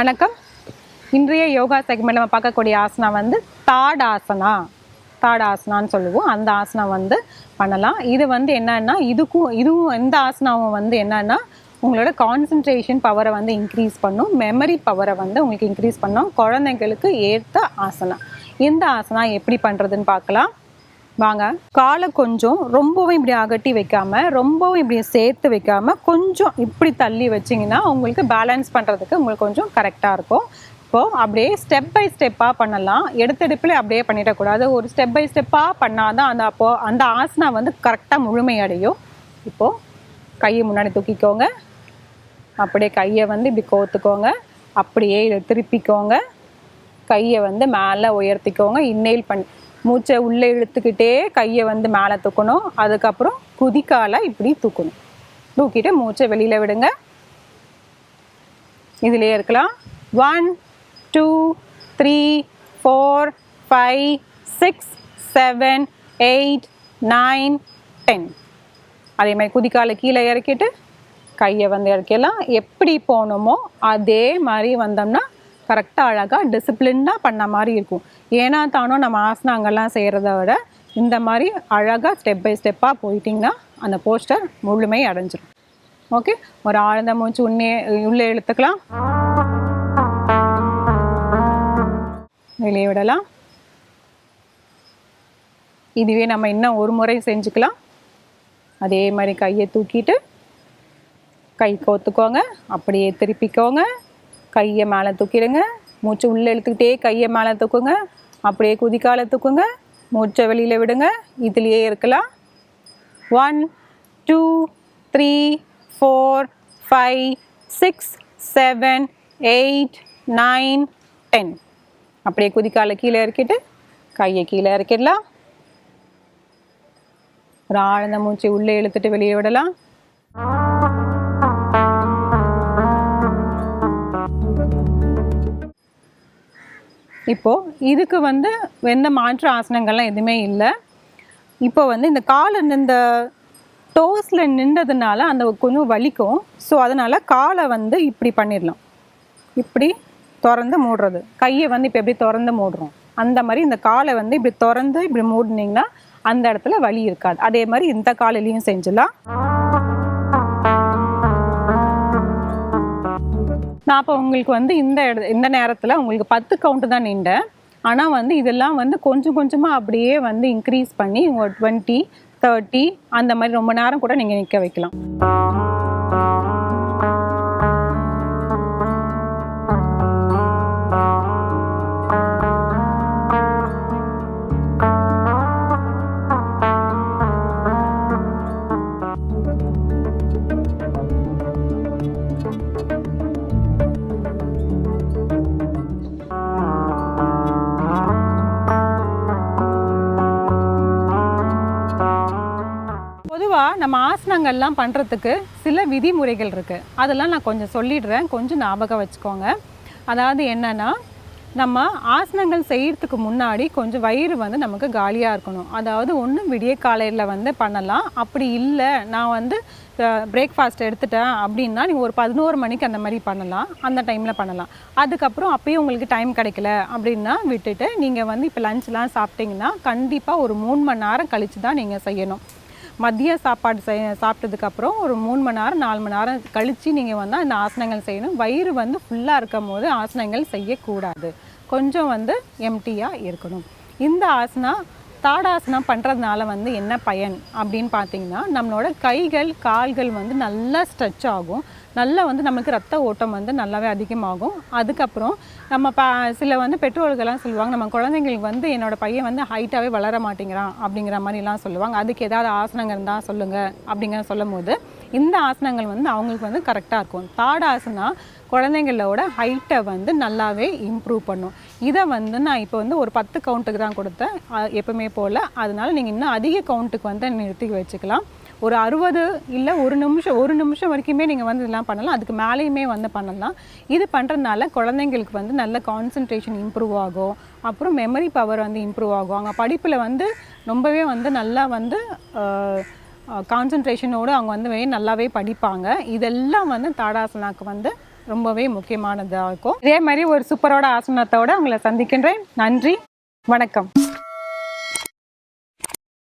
வணக்கம். இன்றைய யோகா செக்மெண்ட் நம்ம பார்க்கக்கூடிய ஆசனா வந்து தாடாசனா. தாடாசனான்னு சொல்லுவோம். அந்த ஆசனா வந்து பண்ணலாம். இது வந்து என்னன்னா இதுக்கும் இதுவும் இந்த ஆசனாவும் வந்து என்னன்னா உங்களோட கான்சன்ட்ரேஷன் பவரை வந்து இன்க்ரீஸ் பண்ணும். மெமரி பவரை வந்து உங்களுக்கு இன்க்ரீஸ் பண்ணும். குழந்தைங்களுக்கு ஏற்ற ஆசனா. இந்த ஆசனா எப்படி பண்ணுறதுன்னு பார்க்கலாம். வாங்க. காலை கொஞ்சம் ரொம்பவும் இப்படி அகட்டி வைக்காம ரொம்பவும் இப்படி சேர்த்து வைக்காம கொஞ்சம் இப்படி தள்ளி வச்சிங்கன்னா உங்களுக்கு பேலன்ஸ் பண்ணுறதுக்கு உங்களுக்கு கொஞ்சம் கரெக்டாக இருக்கும். இப்போது அப்படியே ஸ்டெப் பை ஸ்டெப்பாக பண்ணலாம். எடுத்தெடுப்பில் அப்படியே பண்ணிடக்கூடாது ஒரு ஸ்டெப் பை ஸ்டெப்பாக பண்ணால் தான் அந்த அப்போ அந்த ஆசனா வந்து கரெக்டாக முழுமையடையும் இப்போது கையை முன்னாடி தூக்கிக்கோங்க. அப்படியே கையை வந்து இப்படி கோத்துக்கோங்க. அப்படியே இதை திருப்பிக்கோங்க. கையை வந்து மேலே உயர்த்திக்கோங்க. இன்னேல் பண்ணி மூச்சை உள்ளே இழுத்துக்கிட்டே கையை வந்து மேலே தூக்கணும். அதுக்கப்புறம் குதிக்கால இப்படி தூக்கணும். தூக்கிட்டு மூச்சை வெளியில் விடுங்க. இதிலே இருக்கலாம். One two three four five six seven eight nine ten அதே மாதிரி குதிக்கால கீழே இறக்கிட்டு கையை வந்து இறக்கிடலாம். எப்படி போகணுமோ அதே மாதிரி வந்தோம்னா கரெக்டாக அழகாக டிசிப்ளின்டாக பண்ண மாதிரி இருக்கும். ஏன்னா தானோ நம்ம ஆசனாங்கெல்லாம் செய்கிறத விட இந்த மாதிரி அழகாக ஸ்டெப் பை ஸ்டெப்பாக போயிட்டிங்கன்னா அந்த போஸ்டர் முழுமை அடைஞ்சிரும். ஓகே ஒரு ஆழ்ந்த மூச்சு உன்னே உள்ளே இழுத்துக்கலாம். வெளியே விடலாம். இதுவே நம்ம இன்னும் ஒரு முறை செஞ்சுக்கலாம். அதே மாதிரி கையை தூக்கிட்டு கை கோத்துக்கோங்க. அப்படியே திருப்பிக்கோங்க. கையை மேலே தூக்கிடுங்க. மூச்சு உள்ளே இழுத்துக்கிட்டே கையை மேலே தூக்குங்க. அப்படியே குதிக்கால தூக்குங்க. மூச்சை வெளியில் விடுங்க. இதுலேயே இருக்கலாம். One two three four five six seven eight nine ten அப்படியே குதிக்கால கீழே இறக்கிட்டு கையை கீழே இறக்கிடலாம். ஒரு ஆழ்ந்த மூச்சு உள்ளே இழுத்துட்டு வெளியே விடலாம். இப்போ இதுக்கு வந்து எந்த மாற்று ஆசனங்கள்லாம் எதுவுமே இல்லை. இப்போ வந்து இந்த காலை இந்த டோஸில் நின்றதுனால அந்த கொஞ்சம் வலிக்கும். ஸோ அதனால் காலை வந்து இப்படி பண்ணிடலாம். இப்படி திறந்து மூடுறது. கையை வந்து இப்போ எப்படி திறந்து மூடுறோம்? அந்த மாதிரி இந்த காலை வந்து இப்படி திறந்து இப்படி மூடினீங்கன்னா அந்த இடத்துல வலி இருக்காது. அதே மாதிரி இந்த காலையிலையும் செஞ்சிடலாம் நான் அப்போ உங்களுக்கு வந்து இந்த இட இந்த நேரத்தில் உங்களுக்கு பத்து கவுண்ட்டு தான் நின்றேன். ஆனால் வந்து இதெல்லாம் வந்து கொஞ்சம் கொஞ்சமாக அப்படியே வந்து இன்க்ரீஸ் பண்ணி உங்கள் டுவெண்ட்டி தேர்ட்டி அந்த மாதிரி ரொம்ப நேரம் கூட நீங்கள் நிற்க வைக்கலாம். பொதுவாக நம்ம ஆசனங்கள்லாம் பண்ணுறதுக்கு சில விதிமுறைகள் இருக்குது அதெல்லாம் நான் கொஞ்சம் சொல்லிடுறேன். கொஞ்சம் ஞாபகம் வச்சுக்கோங்க. அதாவது என்னென்னா நம்ம ஆசனங்கள் செய்கிறதுக்கு முன்னாடி கொஞ்சம் வயிறு வந்து நமக்கு காலியாக இருக்கணும். அதாவது ஒன்றும் விடிய காலையில் வந்து பண்ணலாம். அப்படி இல்லை நான் வந்து பிரேக்ஃபாஸ்ட் எடுத்துட்டேன் அப்படின்னா நீங்கள் ஒரு பதினோரு மணிக்கு அந்த மாதிரி பண்ணலாம். அந்த டைமில் பண்ணலாம். அதுக்கப்புறம் அப்பயும் உங்களுக்கு டைம் கிடைக்கல அப்படின்னா விட்டுட்டு நீங்கள் வந்து இப்போ லஞ்செலாம் சாப்பிட்டீங்கன்னா கண்டிப்பாக ஒரு மூணு மணி நேரம் கழித்து தான் நீங்கள் செய்யணும். மதிய சாப்பாடு செய் சாப்பிட்டதுக்கப்புறம் ஒரு மூணு மணி நேரம் நாலு மணி நேரம் கழித்து நீங்கள் வந்து அந்த ஆசனங்கள் செய்யணும். வயிறு வந்து ஃபுல்லாக இருக்கும் போது ஆசனங்கள் செய்யக்கூடாது. கொஞ்சம் வந்து எம்டியாக இருக்கணும். இந்த ஆசனா தாடாசனம் பண்ணுறதுனால வந்து என்ன பயன்? அப்படின்னு பார்த்தீங்கன்னா நம்மளோட கைகள் கால்கள் வந்து நல்லா ஸ்ட்ரெச் ஆகும். நல்லா வந்து நமக்கு ரத்த ஓட்டம் வந்து நல்லாவே அதிகமாகும். அதுக்கப்புறம் நம்ம ப சில வந்து பெற்றோர்கள்லாம் சொல்லுவாங்க நம்ம குழந்தைங்களுக்கு வந்து என்னோட பையன் வந்து ஹைட்டாகவே வளர மாட்டேங்கிறான் அப்படிங்கிற மாதிரிலாம் சொல்லுவாங்க. அதுக்கு ஏதாவது ஆசனங்கள் இருந்தால் சொல்லுங்கள் அப்படிங்கிற சொல்லும் போது இந்த ஆசனங்கள் வந்து அவங்களுக்கு வந்து கரெக்டாக இருக்கும். தாடாசனா குழந்தைங்களோட ஹைட்டை வந்து நல்லாவே இம்ப்ரூவ் பண்ணும். இதை வந்து நான் இப்போ வந்து ஒரு பத்து கவுண்ட்டுக்கு தான் கொடுத்தேன். எப்பவுமே போல். அதனால் நீங்கள் இன்னும் அதிக கவுண்ட்டுக்கு வந்து நிறுத்தி வச்சுக்கலாம். ஒரு அறுபது இல்லை ஒரு நிமிஷம் ஒரு நிமிஷம் வரைக்குமே நீங்கள் வந்து இதெல்லாம் பண்ணலாம். அதுக்கு மேலேயுமே வந்து பண்ணலாம். இது பண்ணுறதுனால குழந்தைங்களுக்கு வந்து நல்ல கான்சன்ட்ரேஷன் இம்ப்ரூவ் ஆகும். அப்புறம் மெமரி பவர் வந்து இம்ப்ரூவ் ஆகும். அவங்க படிப்பில் வந்து ரொம்பவே வந்து நல்லா வந்து கான்சன்ட்ரேஷனோடு அவங்க வந்து நல்லாவே படிப்பாங்க. இதெல்லாம் வந்து தாடாசனாக்கு வந்து ரொம்பவே முக்கியமானதாக இருக்கும். இதே மாதிரி ஒரு சூப்பரோட ஆசனத்தோட உங்களை சந்திக்கின்றேன். நன்றி. வணக்கம்.